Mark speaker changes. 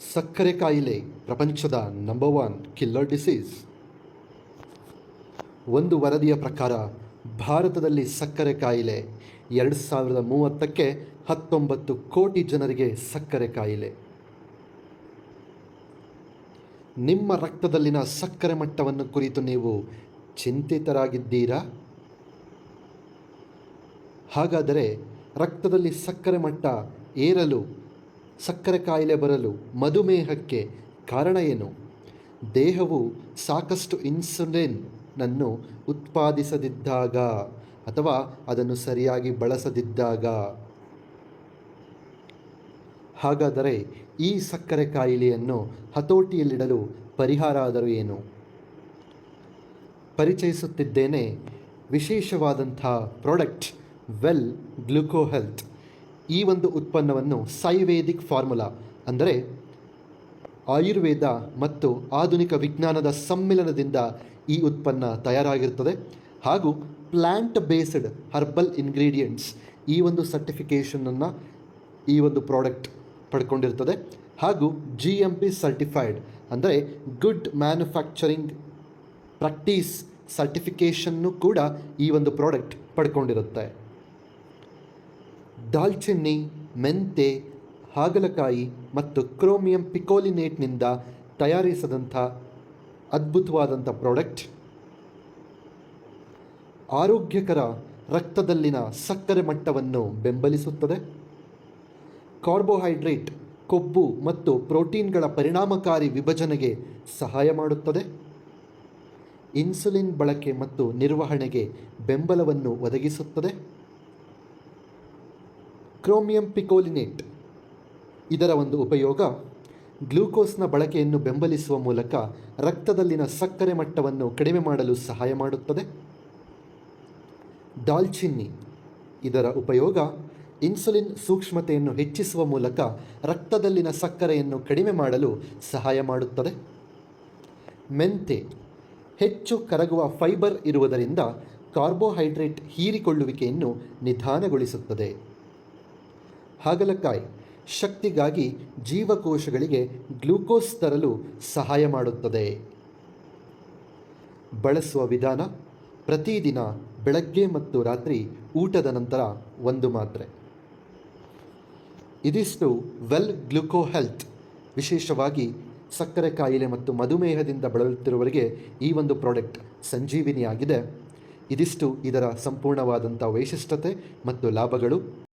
Speaker 1: ಸಕ್ಕರೆ ಕಾಯಿಲೆ ಪ್ರಪಂಚದ ನಂಬರ್ ಒನ್ ಕಿಲ್ಲರ್ ಡಿಸೀಸ್ ಒಂದು ವರದಿಯ ಪ್ರಕಾರ, ಭಾರತದಲ್ಲಿ ಸಕ್ಕರೆ ಕಾಯಿಲೆ ಎರಡು ಸಾವಿರದ ಮೂವತ್ತಕ್ಕೆ ಹತ್ತೊಂಬತ್ತು ಕೋಟಿ ಜನರಿಗೆ ಸಕ್ಕರೆ ಕಾಯಿಲೆ. ನಿಮ್ಮ ರಕ್ತದಲ್ಲಿನ ಸಕ್ಕರೆ ಮಟ್ಟವನ್ನು ಕುರಿತು ನೀವು ಚಿಂತಿತರಾಗಿದ್ದೀರಾ? ಹಾಗಾದರೆ ರಕ್ತದಲ್ಲಿ ಸಕ್ಕರೆ ಮಟ್ಟ ಏರಲು ಸಕ್ಕರೆ ಕಾಯಿಲೆ ಬರಲು ಮಧುಮೇಹಕ್ಕೆ ಕಾರಣ ಏನು? ದೇಹವು ಸಾಕಷ್ಟು ಇನ್ಸುಲಿನ್ನನ್ನು ಉತ್ಪಾದಿಸದಿದ್ದಾಗ ಅಥವಾ ಅದನ್ನು ಸರಿಯಾಗಿ ಬಳಸದಿದ್ದಾಗ. ಹಾಗಾದರೆ ಈ ಸಕ್ಕರೆ ಕಾಯಿಲೆಯನ್ನು ಹತೋಟಿಯಲ್ಲಿಡಲು ಪರಿಹಾರ ಆದರೂ ಏನು? ಪರಿಚಯಿಸುತ್ತಿದ್ದೇನೆ ವಿಶೇಷವಾದಂಥ ಪ್ರಾಡಕ್ಟ್ ವೆಲ್ ಗ್ಲುಕೋ ಹೆಲ್ತ್ ಈ ಒಂದು ಉತ್ಪನ್ನವನ್ನು ಸೈವೇದಿಕ್ ಫಾರ್ಮುಲಾ ಅಂದರೆ ಆಯುರ್ವೇದ ಮತ್ತು ಆಧುನಿಕ ವಿಜ್ಞಾನದ ಸಮ್ಮಿಲನದಿಂದ ಈ ಉತ್ಪನ್ನ ತಯಾರಾಗಿರುತ್ತದೆ. ಹಾಗೂ ಪ್ಲ್ಯಾಂಟ್ ಬೇಸ್ಡ್ ಹರ್ಬಲ್ ಇಂಗ್ರೀಡಿಯೆಂಟ್ಸ್ ಈ ಒಂದು ಸರ್ಟಿಫಿಕೇಷನನ್ನು ಈ ಒಂದು ಪ್ರಾಡಕ್ಟ್ ಪಡ್ಕೊಂಡಿರ್ತದೆ. ಹಾಗೂ ಜಿ ಎಂ ಪಿ ಸರ್ಟಿಫೈಡ್ ಅಂದರೆ ಗುಡ್ ಮ್ಯಾನುಫ್ಯಾಕ್ಚರಿಂಗ್ ಪ್ರಾಕ್ಟೀಸ್ ಸರ್ಟಿಫಿಕೇಷನ್ನು ಕೂಡ ಈ ಒಂದು ಪ್ರಾಡಕ್ಟ್ ಪಡ್ಕೊಂಡಿರುತ್ತೆ. ದಾಲ್ಚಿನ್ನಿ ಮೆಂತೆ, ಹಾಗಲಕಾಯಿ ಮತ್ತು ಕ್ರೋಮಿಯಂ ಪಿಕೋಲಿನೇಟ್ನಿಂದ ತಯಾರಿಸಿದಂಥ ಅದ್ಭುತವಾದಂಥ ಪ್ರಾಡಕ್ಟ್. ಆರೋಗ್ಯಕರ ರಕ್ತದಲ್ಲಿನ ಸಕ್ಕರೆ ಮಟ್ಟವನ್ನು ಬೆಂಬಲಿಸುತ್ತದೆ. ಕಾರ್ಬೋಹೈಡ್ರೇಟ್, ಕೊಬ್ಬು ಮತ್ತು ಪ್ರೋಟೀನ್ಗಳ ಪರಿಣಾಮಕಾರಿ ವಿಭಜನೆಗೆ ಸಹಾಯ ಮಾಡುತ್ತದೆ. ಇನ್ಸುಲಿನ್ ಬಳಕೆ ಮತ್ತು ನಿರ್ವಹಣೆಗೆ ಬೆಂಬಲವನ್ನು ಒದಗಿಸುತ್ತದೆ. Chromium picolinate. ಇದರ ಒಂದು ಉಪಯೋಗ ಗ್ಲೂಕೋಸ್ನ ಬಳಕೆಯನ್ನು ಬೆಂಬಲಿಸುವ ಮೂಲಕ ರಕ್ತದಲ್ಲಿನ ಸಕ್ಕರೆ ಮಟ್ಟವನ್ನು ಕಡಿಮೆ ಮಾಡಲು ಸಹಾಯ ಮಾಡುತ್ತದೆ. ದಾಲ್ಚಿನ್ನಿ ಇದರ ಉಪಯೋಗ ಇನ್ಸುಲಿನ್ ಸೂಕ್ಷ್ಮತೆಯನ್ನು ಹೆಚ್ಚಿಸುವ ಮೂಲಕ ರಕ್ತದಲ್ಲಿನ ಸಕ್ಕರೆಯನ್ನು ಕಡಿಮೆ ಮಾಡಲು ಸಹಾಯ ಮಾಡುತ್ತದೆ. ಮೆಂತೆ. ಹೆಚ್ಚು ಕರಗುವ ಫೈಬರ್ ಇರುವುದರಿಂದ ಕಾರ್ಬೋಹೈಡ್ರೇಟ್ ಹೀರಿಕೊಳ್ಳುವಿಕೆಯನ್ನು ನಿಧಾನಗೊಳಿಸುತ್ತದೆ. ಹಾಗಲಕಾಯಿ ಶಕ್ತಿಗಾಗಿ ಜೀವಕೋಶಗಳಿಗೆ ಗ್ಲೂಕೋಸ್ ತರಲು ಸಹಾಯ ಮಾಡುತ್ತದೆ. ಬಳಸುವ ವಿಧಾನ ಪ್ರತಿದಿನ ಬೆಳಗ್ಗೆ ಮತ್ತು ರಾತ್ರಿ ಊಟದ ನಂತರ ಒಂದು ಮಾತ್ರೆ. ಇದಿಷ್ಟು ವೆಲ್ ಗ್ಲುಕೋ ಹೆಲ್ತ್ ವಿಶೇಷವಾಗಿ ಸಕ್ಕರೆ ಕಾಯಿಲೆ ಮತ್ತು ಮಧುಮೇಹದಿಂದ ಬಳಲುತ್ತಿರುವವರಿಗೆ ಈ ಒಂದು ಪ್ರಾಡಕ್ಟ್ ಸಂಜೀವಿನಿಯಾಗಿದೆ. ಇದಿಷ್ಟು ಇದರ ಸಂಪೂರ್ಣವಾದಂಥ ವೈಶಿಷ್ಟ್ಯತೆ ಮತ್ತು ಲಾಭಗಳು.